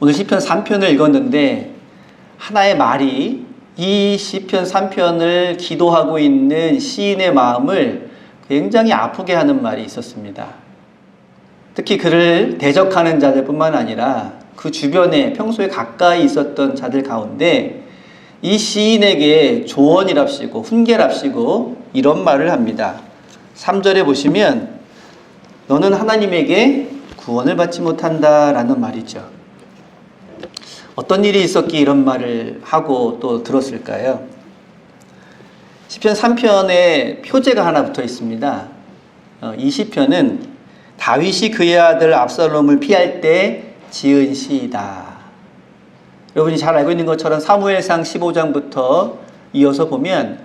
오늘 시편 3편을 읽었는데 하나의 말이 이 시편 3편을 기도하고 있는 시인의 마음을 굉장히 아프게 하는 말이 있었습니다. 특히 그를 대적하는 자들뿐만 아니라 그 주변에 평소에 가까이 있었던 자들 가운데 이 시인에게 조언이랍시고 훈계랍시고 이런 말을 합니다. 3절에 보시면 너는 하나님에게 구원을 받지 못한다라는 말이죠. 어떤 일이 있었기에 이런 말을 하고 또 들었을까요? 시편 3편에 표제가 하나 붙어 있습니다. 어, 이 시편은 다윗이 그의 아들 압살롬을 피할 때 지은 시이다. 여러분이 잘 알고 있는 것처럼 사무엘상 15장부터 이어서 보면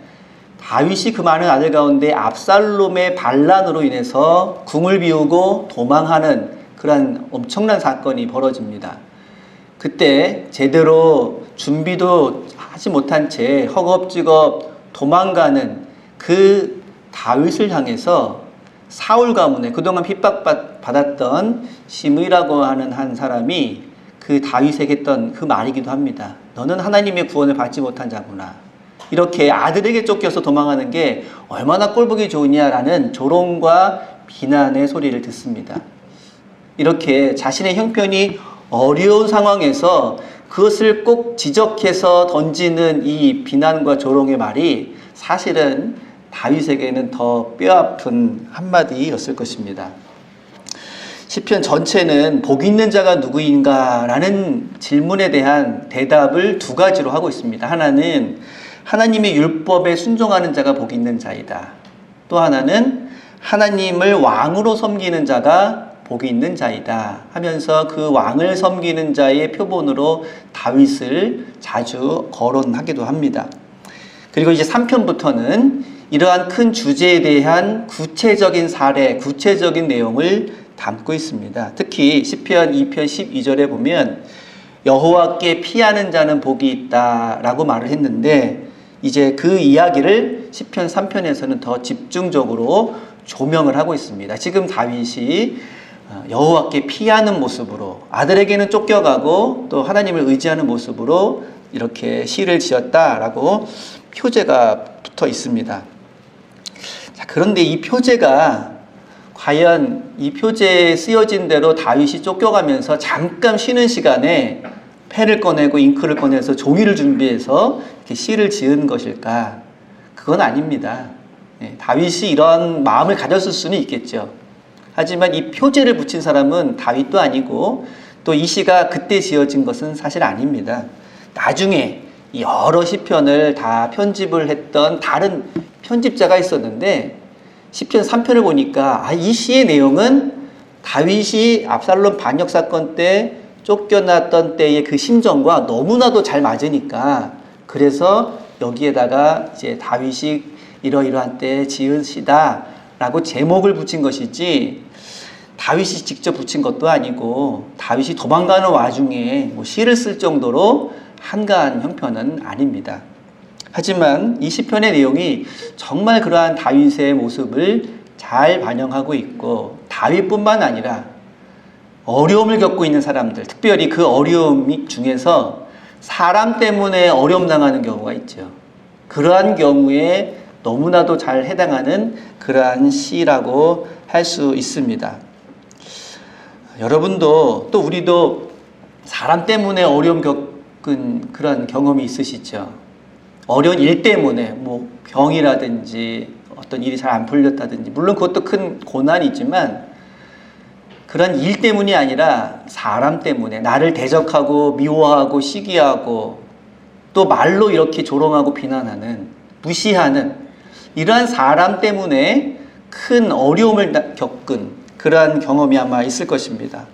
다윗이 그 많은 아들 가운데 압살롬의 반란으로 인해서 궁을 비우고 도망하는 그러한 엄청난 사건이 벌어집니다. 그때 제대로 준비도 하지 못한 채 허겁지겁 도망가는 그 다윗을 향해서 사울 가문에 그동안 핍박받았던 시므이라고 하는 한 사람이 그 다윗에게 했던 그 말이기도 합니다. 너는 하나님의 구원을 받지 못한 자구나. 이렇게 아들에게 쫓겨서 도망하는 게 얼마나 꼴보기 좋으냐라는 조롱과 비난의 소리를 듣습니다. 이렇게 자신의 형편이 어려운 상황에서 그것을 꼭 지적해서 던지는 이 비난과 조롱의 말이 사실은 다윗에게는 더 뼈아픈 한마디였을 것입니다. 시편 전체는 복 있는 자가 누구인가라는 질문에 대한 대답을 두 가지로 하고 있습니다. 하나는 하나님의 율법에 순종하는 자가 복 있는 자이다. 또 하나는 하나님을 왕으로 섬기는 자가 복이 있는 자이다 하면서 그 왕을 섬기는 자의 표본으로 다윗을 자주 거론하기도 합니다. 그리고 이제 3편부터는 이러한 큰 주제에 대한 구체적인 사례, 구체적인 내용을 담고 있습니다. 특히 10편 2편 12절에 보면 여호와께 피하는 자는 복이 있다라고 말을 했는데 이제 그 이야기를 10편 3편에서는 더 집중적으로 조명을 하고 있습니다. 지금 다윗이 어, 여호와께 피하는 모습으로 아들에게는 쫓겨가고 또 하나님을 의지하는 모습으로 이렇게 시를 지었다라고 표제가 붙어 있습니다. 자, 그런데 이 표제가 과연 이 표제에 쓰여진 대로 다윗이 쫓겨가면서 잠깐 쉬는 시간에 펜을 꺼내고 잉크를 꺼내서 종이를 준비해서 이렇게 시를 지은 것일까? 그건 아닙니다. 네, 다윗이 이런 마음을 가졌을 수는 있겠죠. 하지만 이 표제를 붙인 사람은 다윗도 아니고 또 이 시가 그때 지어진 것은 사실 아닙니다. 나중에 여러 시편을 다 편집을 했던 다른 편집자가 있었는데 시편 3편을 보니까 아, 이 시의 내용은 다윗이 압살롬 반역 사건 때 쫓겨났던 때의 그 심정과 너무나도 잘 맞으니까 그래서 여기에다가 이제 다윗이 이러이러한 때 지은 시다라고 제목을 붙인 것이지 다윗이 직접 붙인 것도 아니고 다윗이 도망가는 와중에 뭐 시를 쓸 정도로 한가한 형편은 아닙니다. 하지만 이 시편의 내용이 정말 그러한 다윗의 모습을 잘 반영하고 있고 다윗뿐만 아니라 어려움을 겪고 있는 사람들, 특별히 그 어려움 중에서 사람 때문에 어려움 당하는 경우가 있죠. 그러한 경우에 너무나도 잘 해당하는 그러한 시라고 할 수 있습니다. 여러분도 또 우리도 사람 때문에 어려움 겪은 그런 경험이 있으시죠. 어려운 일 때문에 뭐 병이라든지 어떤 일이 잘 안 풀렸다든지 물론 그것도 큰 고난이지만 그런 일 때문이 아니라 사람 때문에 나를 대적하고 미워하고 시기하고 또 말로 이렇게 조롱하고 비난하는 무시하는 이러한 사람 때문에 큰 어려움을 겪은 그러한 경험이 아마 있을 것입니다.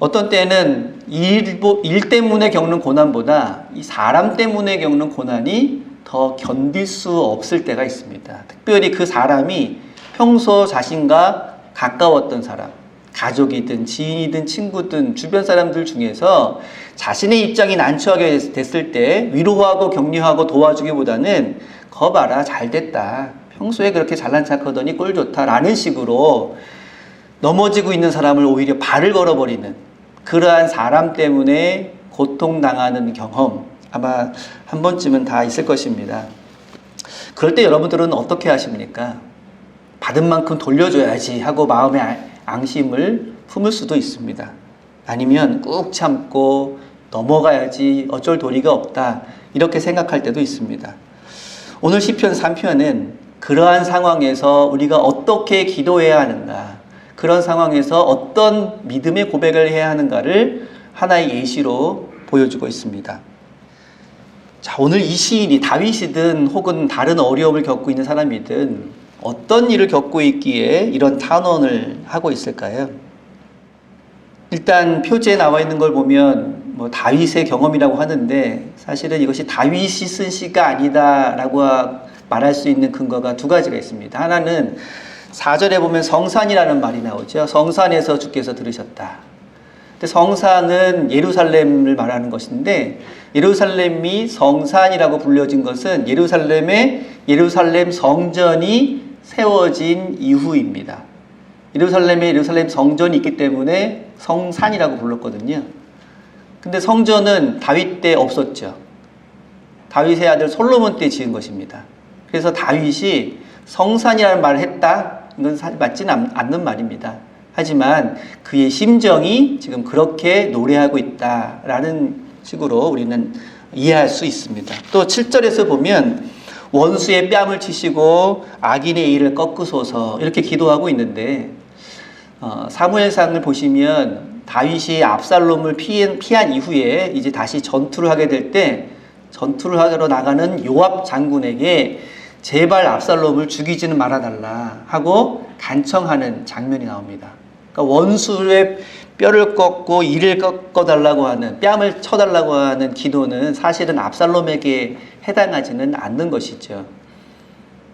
어떤 때는 일, 일 때문에 겪는 고난보다 이 사람 때문에 겪는 고난이 더 견딜 수 없을 때가 있습니다. 특별히 그 사람이 평소 자신과 가까웠던 사람, 가족이든 지인이든 친구든 주변 사람들 중에서 자신의 입장이 난처하게 됐을 때 위로하고 격려하고 도와주기보다는 거 봐라 잘 됐다. 평소에 그렇게 잘난 척하더니 꼴 좋다라는 식으로 넘어지고 있는 사람을 오히려 발을 걸어버리는 그러한 사람 때문에 고통당하는 경험 아마 한 번쯤은 다 있을 것입니다. 그럴 때 여러분들은 어떻게 하십니까? 받은 만큼 돌려줘야지 하고 마음의 아- 앙심을 품을 수도 있습니다. 아니면 꾹 참고 넘어가야지 어쩔 도리가 없다 이렇게 생각할 때도 있습니다. 오늘 시편 3편은 그러한 상황에서 우리가 어떻게 기도해야 하는가, 그런 상황에서 어떤 믿음의 고백을 해야 하는가를 하나의 예시로 보여주고 있습니다. 자, 오늘 이 시인이 다윗이든 혹은 다른 어려움을 겪고 있는 사람이든 어떤 일을 겪고 있기에 이런 탄원을 하고 있을까요? 일단 표지에 나와 있는 걸 보면 뭐 다윗의 경험이라고 하는데 사실은 이것이 다윗이 쓴 시가 아니다라고 말할 수 있는 근거가 두 가지가 있습니다. 하나는 4절에 보면 성산이라는 말이 나오죠. 성산에서 주께서 들으셨다. 근데 성산은 예루살렘을 말하는 것인데 예루살렘이 성산이라고 불려진 것은 예루살렘의 예루살렘 성전이 세워진 이후입니다. 예루살렘에 예루살렘 성전이 있기 때문에 성산이라고 불렀거든요. 근데 성전은 다윗 때 없었죠. 다윗의 아들 솔로몬 때 지은 것입니다. 그래서 다윗이 성산이라는 말을 했다? 이건 맞지는 않는 말입니다. 하지만 그의 심정이 지금 그렇게 노래하고 있다라는 식으로 우리는 이해할 수 있습니다. 또 7절에서 보면 원수의 뺨을 치시고 악인의 일을 꺾으소서 이렇게 기도하고 있는데 어, 사무엘상을 보시면 다윗이 압살롬을 피한, 피한 이후에 이제 다시 전투를 하게 될 때 전투를 하러 나가는 요압 장군에게 제발 압살롬을 죽이지는 말아달라 하고 간청하는 장면이 나옵니다. 그러니까 원수의 뼈를 꺾고 이를 꺾어달라고 하는 뺨을 쳐달라고 하는 기도는 사실은 압살롬에게 해당하지는 않는 것이죠.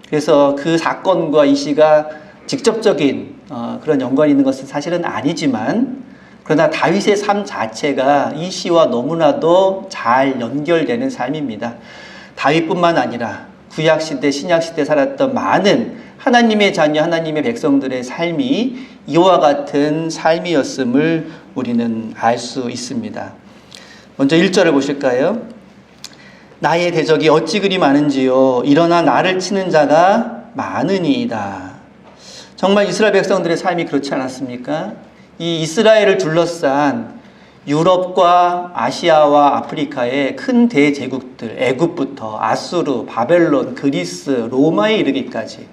그래서 그 사건과 이 시가 직접적인 어, 그런 연관이 있는 것은 사실은 아니지만 그러나 다윗의 삶 자체가 이 시와 너무나도 잘 연결되는 삶입니다. 다윗뿐만 아니라 구약 시대, 신약 시대 살았던 많은 하나님의 자녀, 하나님의 백성들의 삶이 이와 같은 삶이었음을 우리는 알 수 있습니다. 먼저 1절을 보실까요? 나의 대적이 어찌 그리 많은지요. 일어나 나를 치는 자가 많으니이다. 정말 이스라엘 백성들의 삶이 그렇지 않았습니까? 이 이스라엘을 둘러싼 유럽과 아시아와 아프리카의 큰 대제국들, 애굽부터 아수르, 바벨론, 그리스, 로마에 이르기까지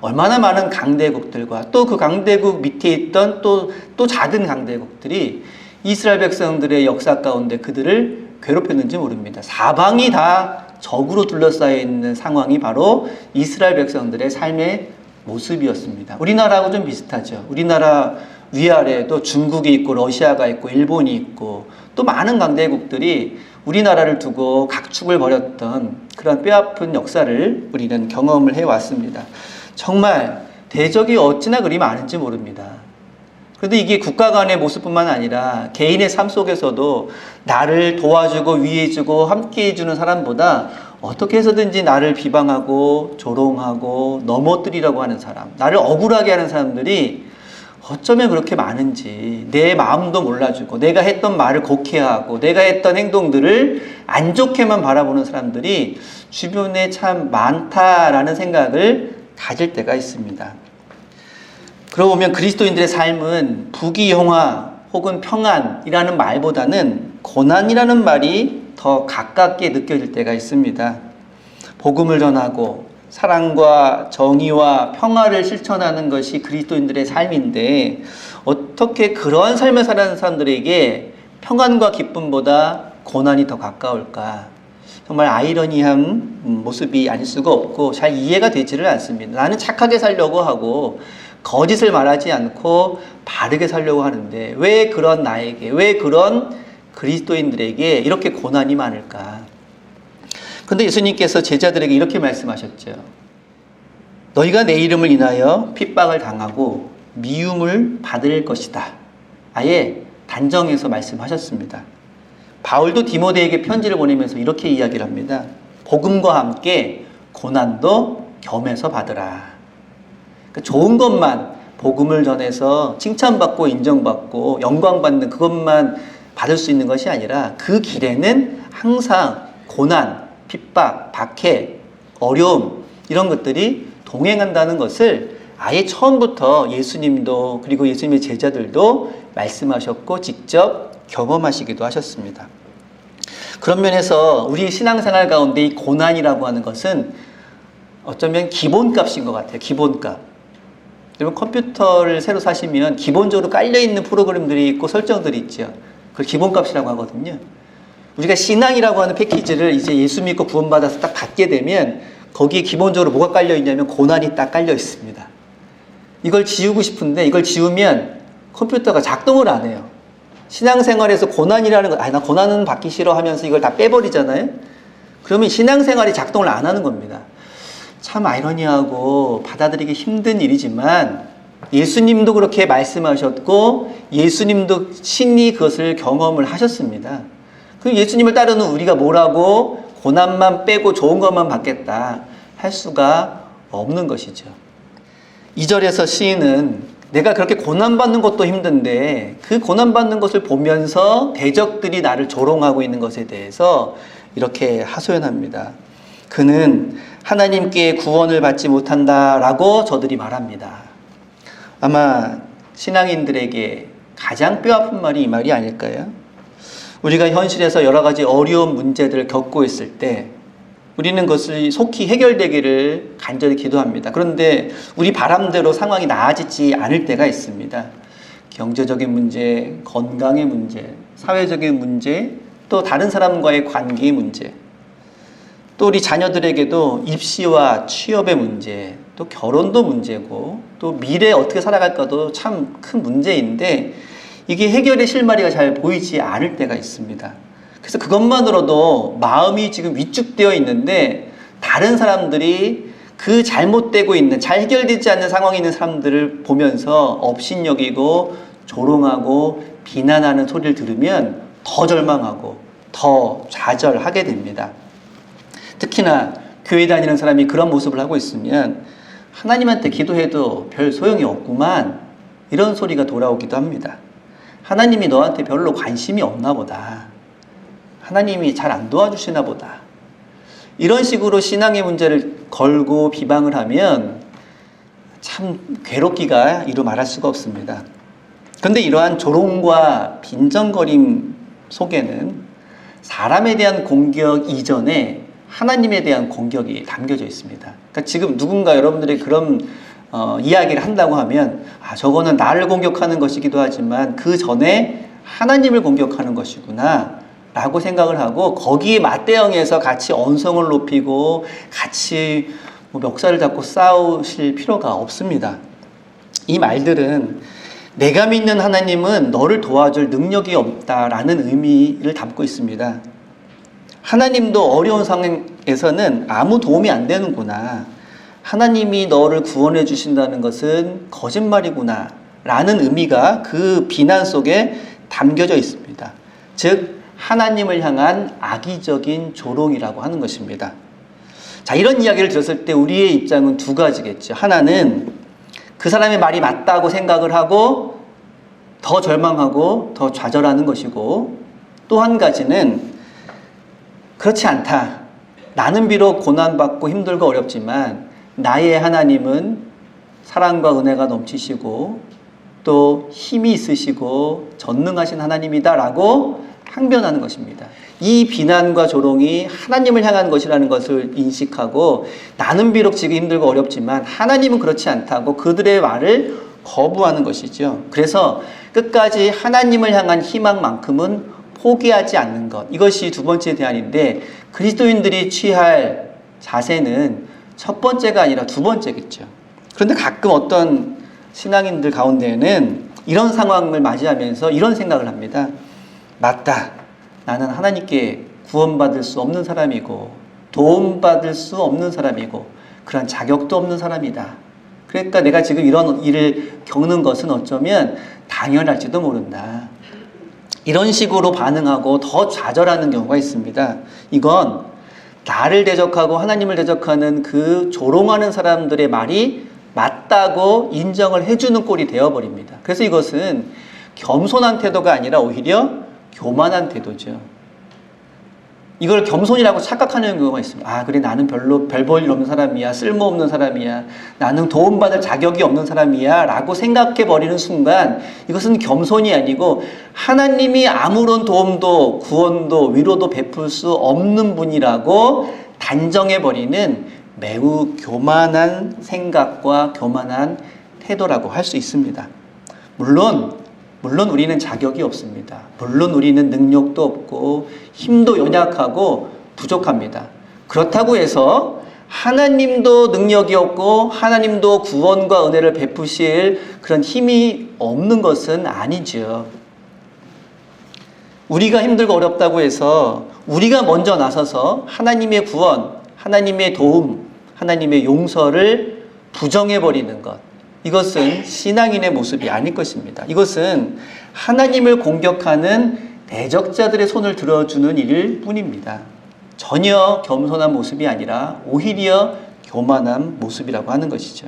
얼마나 많은 강대국들과 또 그 강대국 밑에 있던 또, 또 작은 강대국들이 이스라엘 백성들의 역사 가운데 그들을 괴롭혔는지 모릅니다. 사방이 다 적으로 둘러싸여 있는 상황이 바로 이스라엘 백성들의 삶의 모습이었습니다. 우리나라하고 좀 비슷하죠. 우리나라 위아래도 중국이 있고 러시아가 있고 일본이 있고 또 많은 강대국들이 우리나라를 두고 각축을 벌였던 그런 뼈아픈 역사를 우리는 경험을 해왔습니다. 정말 대적이 어찌나 그리 많은지 모릅니다. 그런데 이게 국가 간의 모습뿐만 아니라 개인의 삶 속에서도 나를 도와주고 위해주고 함께해주는 사람보다 어떻게 해서든지 나를 비방하고 조롱하고 넘어뜨리려고 하는 사람, 나를 억울하게 하는 사람들이 어쩌면 그렇게 많은지 내 마음도 몰라주고 내가 했던 말을 곡해하고 내가 했던 행동들을 안 좋게만 바라보는 사람들이 주변에 참 많다라는 생각을 가질 때가 있습니다. 그러고 보면 그리스도인들의 삶은 부귀영화 혹은 평안이라는 말보다는 고난이라는 말이 더 가깝게 느껴질 때가 있습니다. 복음을 전하고 사랑과 정의와 평화를 실천하는 것이 그리스도인들의 삶인데 어떻게 그러한 삶을 살아가는 사람들에게 평안과 기쁨보다 고난이 더 가까울까? 정말 아이러니한 모습이 아닐 수가 없고 잘 이해가 되지를 않습니다. 나는 착하게 살려고 하고 거짓을 말하지 않고 바르게 살려고 하는데 왜 그런 나에게 왜 그런 그리스도인들에게 이렇게 고난이 많을까? 근데 예수님께서 제자들에게 이렇게 말씀하셨죠. 너희가 내 이름을 인하여 핍박을 당하고 미움을 받을 것이다. 아예 단정해서 말씀하셨습니다. 바울도 디모데에게 편지를 보내면서 이렇게 이야기를 합니다. 복음과 함께 고난도 겸해서 받으라. 그러니까 좋은 것만 복음을 전해서 칭찬받고 인정받고 영광받는 그것만 받을 수 있는 것이 아니라 그 길에는 항상 고난, 핍박, 박해, 어려움 이런 것들이 동행한다는 것을 아예 처음부터 예수님도 그리고 예수님의 제자들도 말씀하셨고 직접 경험하시기도 하셨습니다. 그런 면에서 우리 신앙생활 가운데 이 고난이라고 하는 것은 어쩌면 기본값인 것 같아요. 기본값. 여러분 컴퓨터를 새로 사시면 기본적으로 깔려 있는 프로그램들이 있고 설정들이 있죠. 그걸 기본값이라고 하거든요. 우리가 신앙이라고 하는 패키지를 이제 예수 믿고 구원받아서 딱 받게 되면 거기에 기본적으로 뭐가 깔려 있냐면 고난이 딱 깔려 있습니다. 이걸 지우고 싶은데 이걸 지우면 컴퓨터가 작동을 안 해요. 신앙생활에서 고난이라는 거, 아, 나 고난은 받기 싫어 하면서 이걸 다 빼버리잖아요? 그러면 신앙생활이 작동을 안 하는 겁니다. 참 아이러니하고 받아들이기 힘든 일이지만 예수님도 그렇게 말씀하셨고 예수님도 친히 그것을 경험을 하셨습니다. 그 예수님을 따르는 우리가 뭐라고 고난만 빼고 좋은 것만 받겠다 할 수가 없는 것이죠. 2절에서 시인은 내가 그렇게 고난받는 것도 힘든데 그 고난받는 것을 보면서 대적들이 나를 조롱하고 있는 것에 대해서 이렇게 하소연합니다. 그는 하나님께 구원을 받지 못한다라고 저들이 말합니다. 아마 신앙인들에게 가장 뼈아픈 말이 이 말이 아닐까요? 우리가 현실에서 여러 가지 어려운 문제들을 겪고 있을 때 우리는 그것을 속히 해결되기를 간절히 기도합니다. 그런데 우리 바람대로 상황이 나아지지 않을 때가 있습니다. 경제적인 문제, 건강의 문제, 사회적인 문제, 또 다른 사람과의 관계의 문제, 또 우리 자녀들에게도 입시와 취업의 문제, 또 결혼도 문제고, 또 미래 어떻게 살아갈까도 참 큰 문제인데, 이게 해결의 실마리가 잘 보이지 않을 때가 있습니다. 그래서 그것만으로도 마음이 지금 위축되어 있는데, 다른 사람들이 그 잘못되고 있는, 잘 해결되지 않는 상황에 있는 사람들을 보면서 업신여기고, 조롱하고, 비난하는 소리를 들으면 더 절망하고, 더 좌절하게 됩니다. 특히나 교회 다니는 사람이 그런 모습을 하고 있으면 하나님한테 기도해도 별 소용이 없구만 이런 소리가 돌아오기도 합니다. 하나님이 너한테 별로 관심이 없나 보다. 하나님이 잘 안 도와주시나 보다. 이런 식으로 신앙의 문제를 걸고 비방을 하면 참 괴롭기가 이루 말할 수가 없습니다. 그런데 이러한 조롱과 빈정거림 속에는 사람에 대한 공격 이전에 하나님에 대한 공격이 담겨져 있습니다. 그러니까 지금 누군가 여러분들이 그런 어, 이야기를 한다고 하면 아 저거는 나를 공격하는 것이기도 하지만 그 전에 하나님을 공격하는 것이구나 라고 생각을 하고 거기에 맞대응해서 같이 언성을 높이고 같이 뭐 멱살을 잡고 싸우실 필요가 없습니다. 이 말들은 내가 믿는 하나님은 너를 도와줄 능력이 없다라는 의미를 담고 있습니다. 하나님도 어려운 상황에서는 아무 도움이 안 되는구나. 하나님이 너를 구원해 주신다는 것은 거짓말이구나. 라는 의미가 그 비난 속에 담겨져 있습니다. 즉, 하나님을 향한 악의적인 조롱이라고 하는 것입니다. 자, 이런 이야기를 들었을 때 우리의 입장은 두 가지겠죠. 하나는 그 사람의 말이 맞다고 생각을 하고 더 절망하고 더 좌절하는 것이고 또 한 가지는 그렇지 않다. 나는 비록 고난받고 힘들고 어렵지만 나의 하나님은 사랑과 은혜가 넘치시고 또 힘이 있으시고 전능하신 하나님이다라고 항변하는 것입니다. 이 비난과 조롱이 하나님을 향한 것이라는 것을 인식하고 나는 비록 지금 힘들고 어렵지만 하나님은 그렇지 않다고 그들의 말을 거부하는 것이죠. 그래서 끝까지 하나님을 향한 희망만큼은 포기하지 않는 것. 이것이 두 번째 대안인데 그리스도인들이 취할 자세는 첫 번째가 아니라 두 번째겠죠. 그런데 가끔 어떤 신앙인들 가운데는 이런 상황을 맞이하면서 이런 생각을 합니다. 맞다. 나는 하나님께 구원받을 수 없는 사람이고 도움받을 수 없는 사람이고 그런 자격도 없는 사람이다. 그러니까 내가 지금 이런 일을 겪는 것은 어쩌면 당연할지도 모른다. 이런 식으로 반응하고 더 좌절하는 경우가 있습니다. 이건 나를 대적하고 하나님을 대적하는 그 조롱하는 사람들의 말이 맞다. 맞다고 인정을 해주는 꼴이 되어버립니다. 그래서 이것은 겸손한 태도가 아니라 오히려 교만한 태도죠. 이걸 겸손이라고 착각하는 경우가 있습니다. 아, 그래, 나는 별로 별 볼일 없는 사람이야. 쓸모없는 사람이야. 나는 도움받을 자격이 없는 사람이야. 라고 생각해 버리는 순간 이것은 겸손이 아니고 하나님이 아무런 도움도 구원도 위로도 베풀 수 없는 분이라고 단정해 버리는 매우 교만한 생각과 교만한 태도라고 할 수 있습니다. 물론 물론 우리는 자격이 없습니다. 물론 우리는 능력도 없고 힘도 연약하고 부족합니다. 그렇다고 해서 하나님도 능력이 없고 하나님도 구원과 은혜를 베푸실 그런 힘이 없는 것은 아니죠. 우리가 힘들고 어렵다고 해서 우리가 먼저 나서서 하나님의 구원, 하나님의 도움, 하나님의 용서를 부정해버리는 것. 이것은 신앙인의 모습이 아닐 것입니다. 이것은 하나님을 공격하는 대적자들의 손을 들어주는 일일 뿐입니다. 전혀 겸손한 모습이 아니라 오히려 교만한 모습이라고 하는 것이죠.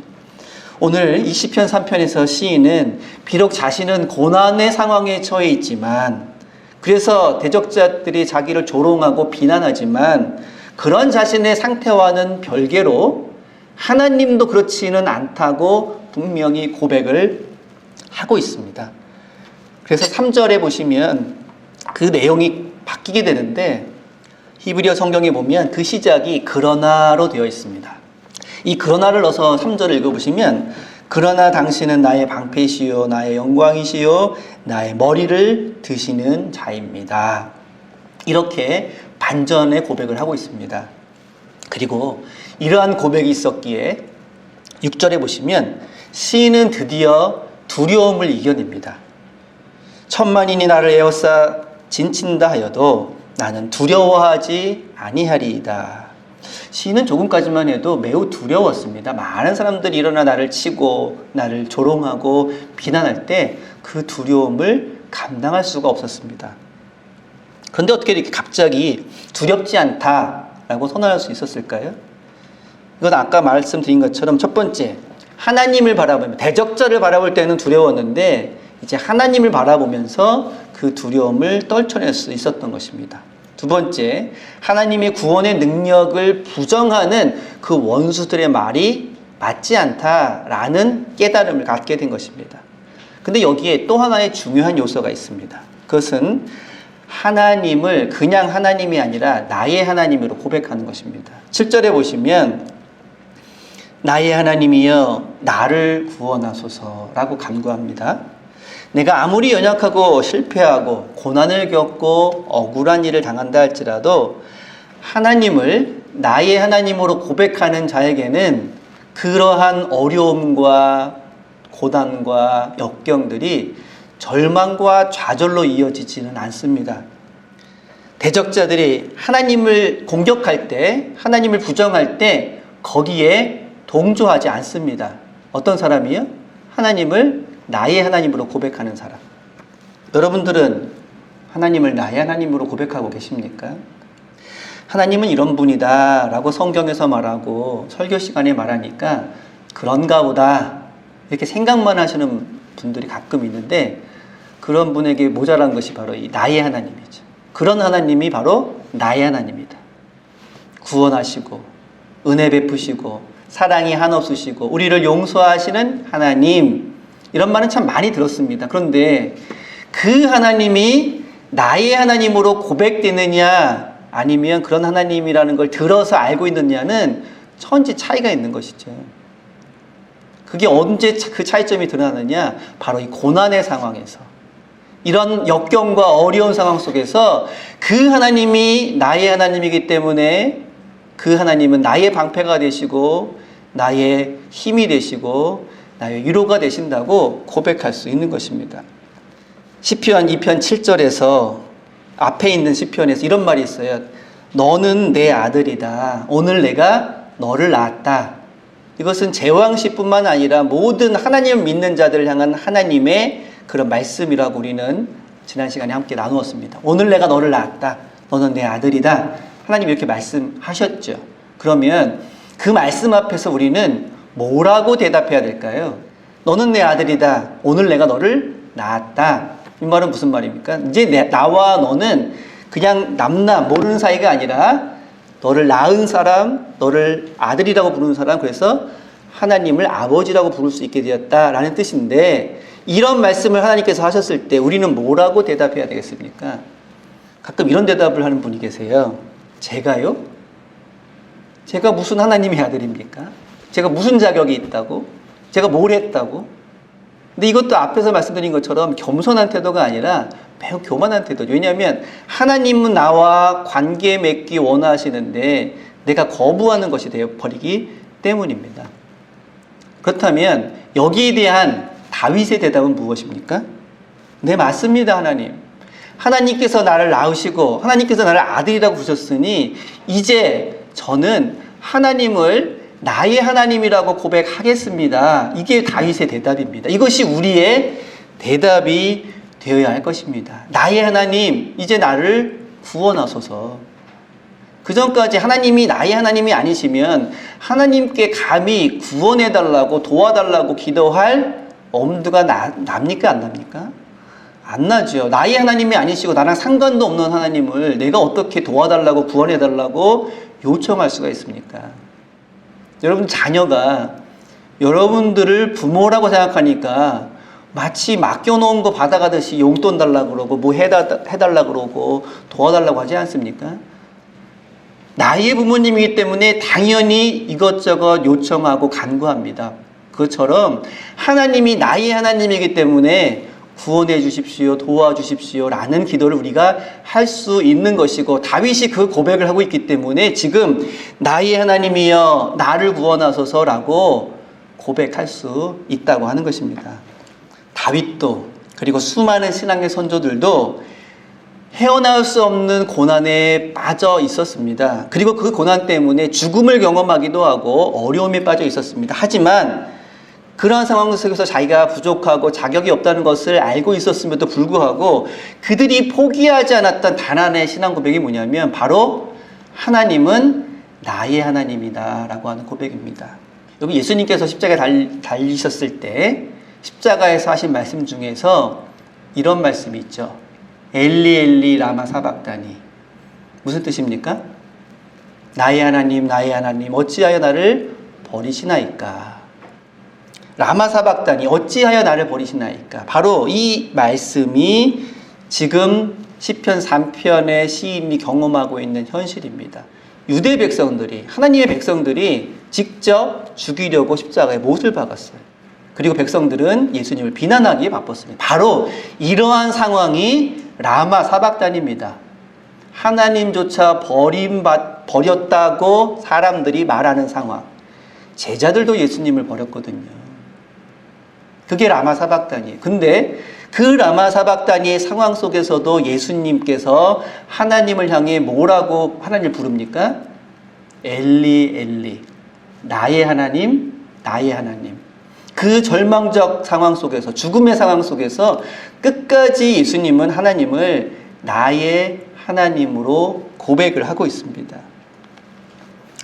오늘 20편 3편에서 시인은 비록 자신은 고난의 상황에 처해 있지만 그래서 대적자들이 자기를 조롱하고 비난하지만 그런 자신의 상태와는 별개로 하나님도 그렇지는 않다고 분명히 고백을 하고 있습니다. 그래서 3절에 보시면 그 내용이 바뀌게 되는데 히브리어 성경에 보면 그 시작이 그러나로 되어 있습니다. 이 그러나를 넣어서 3절을 읽어보시면 그러나 당신은 나의 방패시요 나의 영광이시요 나의 머리를 드시는 자입니다. 이렇게 반전의 고백을 하고 있습니다. 그리고 이러한 고백이 있었기에 6절에 보시면 시인은 드디어 두려움을 이겨냅니다. 천만인이 나를 에워싸 진친다 하여도 나는 두려워하지 아니하리이다. 시인은 조금까지만 해도 매우 두려웠습니다. 많은 사람들이 일어나 나를 치고 나를 조롱하고 비난할 때 그 두려움을 감당할 수가 없었습니다. 그런데 어떻게 이렇게 갑자기 두렵지 않다라고 선언할 수 있었을까요? 이건 아까 말씀드린 것처럼 첫 번째 하나님을 바라보면 대적자를 바라볼 때는 두려웠는데 이제 하나님을 바라보면서 그 두려움을 떨쳐낼 수 있었던 것입니다. 두 번째, 하나님의 구원의 능력을 부정하는 그 원수들의 말이 맞지 않다라는 깨달음을 갖게 된 것입니다. 근데 여기에 또 하나의 중요한 요소가 있습니다. 그것은 하나님을 그냥 하나님이 아니라 나의 하나님으로 고백하는 것입니다. 7절에 보시면 나의 하나님이여 나를 구원하소서라고 간구합니다. 내가 아무리 연약하고 실패하고 고난을 겪고 억울한 일을 당한다 할지라도 하나님을 나의 하나님으로 고백하는 자에게는 그러한 어려움과 고난과 역경들이 절망과 좌절로 이어지지는 않습니다. 대적자들이 하나님을 공격할 때, 하나님을 부정할 때 거기에 동조하지 않습니다. 어떤 사람이요? 하나님을 나의 하나님으로 고백하는 사람. 여러분들은 하나님을 나의 하나님으로 고백하고 계십니까? 하나님은 이런 분이다 라고 성경에서 말하고 설교 시간에 말하니까 그런가 보다 이렇게 생각만 하시는 분들이 가끔 있는데 그런 분에게 모자란 것이 바로 이 나의 하나님이죠. 그런 하나님이 바로 나의 하나님이다. 구원하시고 은혜 베푸시고 사랑이 한없으시고 우리를 용서하시는 하나님 이런 말은 참 많이 들었습니다. 그런데 그 하나님이 나의 하나님으로 고백되느냐 아니면 그런 하나님이라는 걸 들어서 알고 있느냐는 천지 차이가 있는 것이죠. 그게 언제 그 차이점이 드러나느냐? 바로 이 고난의 상황에서. 이런 역경과 어려운 상황 속에서 그 하나님이 나의 하나님이기 때문에 그 하나님은 나의 방패가 되시고 나의 힘이 되시고 나의 위로가 되신다고 고백할 수 있는 것입니다. 시편 2편 7절에서 앞에 있는 시편에서 이런 말이 있어요. 너는 내 아들이다. 오늘 내가 너를 낳았다. 이것은 제왕시뿐만 아니라 모든 하나님을 믿는 자들을 향한 하나님의 그런 말씀이라고 우리는 지난 시간에 함께 나누었습니다. 오늘 내가 너를 낳았다. 너는 내 아들이다. 하나님 이렇게 말씀하셨죠. 그러면 그 말씀 앞에서 우리는 뭐라고 대답해야 될까요? 너는 내 아들이다. 오늘 내가 너를 낳았다. 이 말은 무슨 말입니까? 이제 내, 나와 너는 그냥 남나 모르는 사이가 아니라 너를 낳은 사람, 너를 아들이라고 부르는 사람, 그래서 하나님을 아버지라고 부를 수 있게 되었다라는 뜻인데 이런 말씀을 하나님께서 하셨을 때 우리는 뭐라고 대답해야 되겠습니까? 가끔 이런 대답을 하는 분이 계세요. 제가요? 제가 무슨 하나님의 아들입니까? 제가 무슨 자격이 있다고? 제가 뭘 했다고? 근데 이것도 앞에서 말씀드린 것처럼 겸손한 태도가 아니라 매우 교만한 태도죠. 왜냐하면 하나님은 나와 관계 맺기 원하시는데 내가 거부하는 것이 되어 버리기 때문입니다. 그렇다면 여기에 대한 다윗의 대답은 무엇입니까? 네, 맞습니다, 하나님. 하나님께서 나를 낳으시고 하나님께서 나를 아들이라고 부르셨으니 이제 저는 하나님을 나의 하나님이라고 고백하겠습니다. 이게 다윗의 대답입니다. 이것이 우리의 대답이 되어야 할 것입니다. 나의 하나님, 이제 나를 구원하소서. 그 전까지 하나님이 나의 하나님이 아니시면 하나님께 감히 구원해달라고 도와달라고 기도할 엄두가 나, 납니까? 안 납니까? 안 나죠. 나의 하나님이 아니시고 나랑 상관도 없는 하나님을 내가 어떻게 도와달라고 구원해달라고 요청할 수가 있습니까? 여러분, 자녀가 여러분들을 부모라고 생각하니까 마치 맡겨놓은 거 받아가듯이 용돈 달라고 그러고 뭐 해다, 해달라고 그러고 도와달라고 하지 않습니까? 나의 부모님이기 때문에 당연히 이것저것 요청하고 간구합니다. 그것처럼 하나님이 나의 하나님이기 때문에 구원해 주십시오, 도와주십시오 라는 기도를 우리가 할 수 있는 것이고 다윗이 그 고백을 하고 있기 때문에 지금 나의 하나님이여 나를 구원하소서라고 고백할 수 있다고 하는 것입니다. 다윗도 그리고 수많은 신앙의 선조들도 헤어나올 수 없는 고난에 빠져 있었습니다. 그리고 그 고난 때문에 죽음을 경험하기도 하고 어려움에 빠져 있었습니다. 하지만 그러한 상황 속에서 자기가 부족하고 자격이 없다는 것을 알고 있었음에도 불구하고 그들이 포기하지 않았던 단 하나의 신앙 고백이 뭐냐면 바로 하나님은 나의 하나님이다 라고 하는 고백입니다. 여기 예수님께서 십자가에 달, 달리셨을 때 십자가에서 하신 말씀 중에서 이런 말씀이 있죠. 엘리 엘리 라마 사박다니 무슨 뜻입니까? 나의 하나님 나의 하나님 어찌하여 나를 버리시나이까 라마 사박다니 어찌하여 나를 버리시나이까 바로 이 말씀이 지금 시편 3편의 시인이 경험하고 있는 현실입니다. 유대 백성들이 하나님의 백성들이 직접 죽이려고 십자가에 못을 박았어요. 그리고 백성들은 예수님을 비난하기에 바빴습니다. 바로 이러한 상황이 라마 사박단입니다. 하나님조차 버림받, 버렸다고 사람들이 말하는 상황. 제자들도 예수님을 버렸거든요. 그게 라마 사박단이에요. 근데 그 라마 사박단의 상황 속에서도 예수님께서 하나님을 향해 뭐라고 하나님을 부릅니까? 엘리 엘리. 나의 하나님, 나의 하나님. 그 절망적 상황 속에서 죽음의 상황 속에서 끝까지 예수님은 하나님을 나의 하나님으로 고백을 하고 있습니다.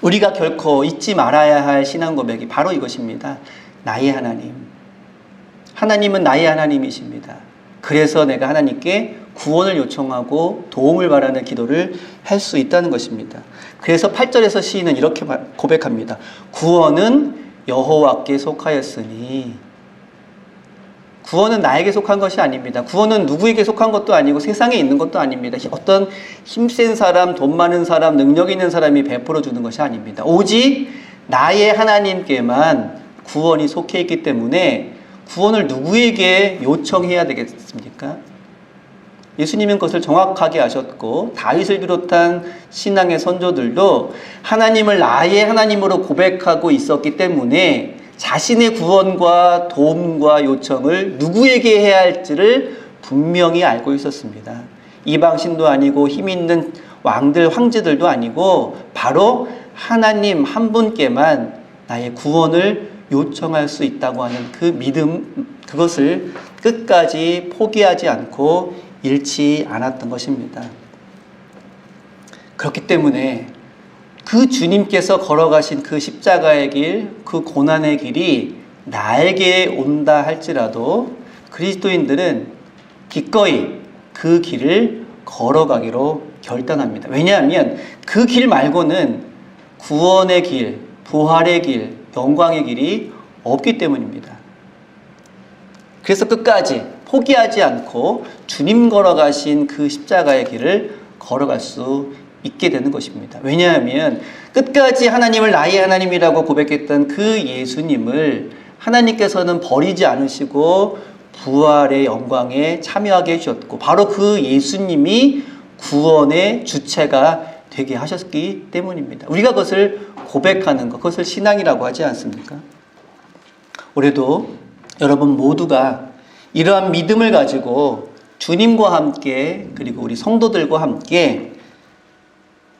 우리가 결코 잊지 말아야 할 신앙 고백이 바로 이것입니다. 나의 하나님. 하나님은 나의 하나님이십니다. 그래서 내가 하나님께 구원을 요청하고 도움을 바라는 기도를 할 수 있다는 것입니다. 그래서 8절에서 시인은 이렇게 고백합니다. 구원은 여호와께 속하였으니 구원은 나에게 속한 것이 아닙니다. 구원은 누구에게 속한 것도 아니고 세상에 있는 것도 아닙니다. 어떤 힘센 사람, 돈 많은 사람, 능력 있는 사람이 베풀어 주는 것이 아닙니다. 오직 나의 하나님께만 구원이 속해 있기 때문에 구원을 누구에게 요청해야 되겠습니까? 예수님은 그것을 정확하게 아셨고 다윗을 비롯한 신앙의 선조들도 하나님을 나의 하나님으로 고백하고 있었기 때문에 자신의 구원과 도움과 요청을 누구에게 해야 할지를 분명히 알고 있었습니다. 이방신도 아니고 힘 있는 왕들 황제들도 아니고 바로 하나님 한 분께만 나의 구원을 요청할 수 있다고 하는 그 믿음 그것을 끝까지 포기하지 않고 잃지 않았던 것입니다. 그렇기 때문에 그 주님께서 걸어가신 그 십자가의 길, 그 고난의 길이 나에게 온다 할지라도 그리스도인들은 기꺼이 그 길을 걸어가기로 결단합니다. 왜냐하면 그 길 말고는 구원의 길, 부활의 길, 영광의 길이 없기 때문입니다. 그래서 끝까지 포기하지 않고 주님 걸어가신 그 십자가의 길을 걸어갈 수 있게 되는 것입니다. 왜냐하면 끝까지 하나님을 나의 하나님이라고 고백했던 그 예수님을 하나님께서는 버리지 않으시고 부활의 영광에 참여하게 해주셨고 바로 그 예수님이 구원의 주체가 되게 하셨기 때문입니다. 우리가 그것을 고백하는 것, 그것을 신앙이라고 하지 않습니까? 올해도 여러분 모두가 이러한 믿음을 가지고 주님과 함께 그리고 우리 성도들과 함께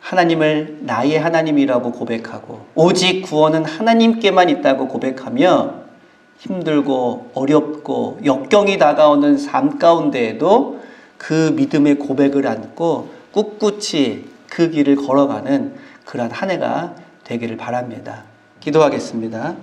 하나님을 나의 하나님이라고 고백하고 오직 구원은 하나님께만 있다고 고백하며 힘들고 어렵고 역경이 다가오는 삶 가운데에도 그 믿음의 고백을 안고 꿋꿋이 그 길을 걸어가는 그러한 한 해가 되기를 바랍니다. 기도하겠습니다.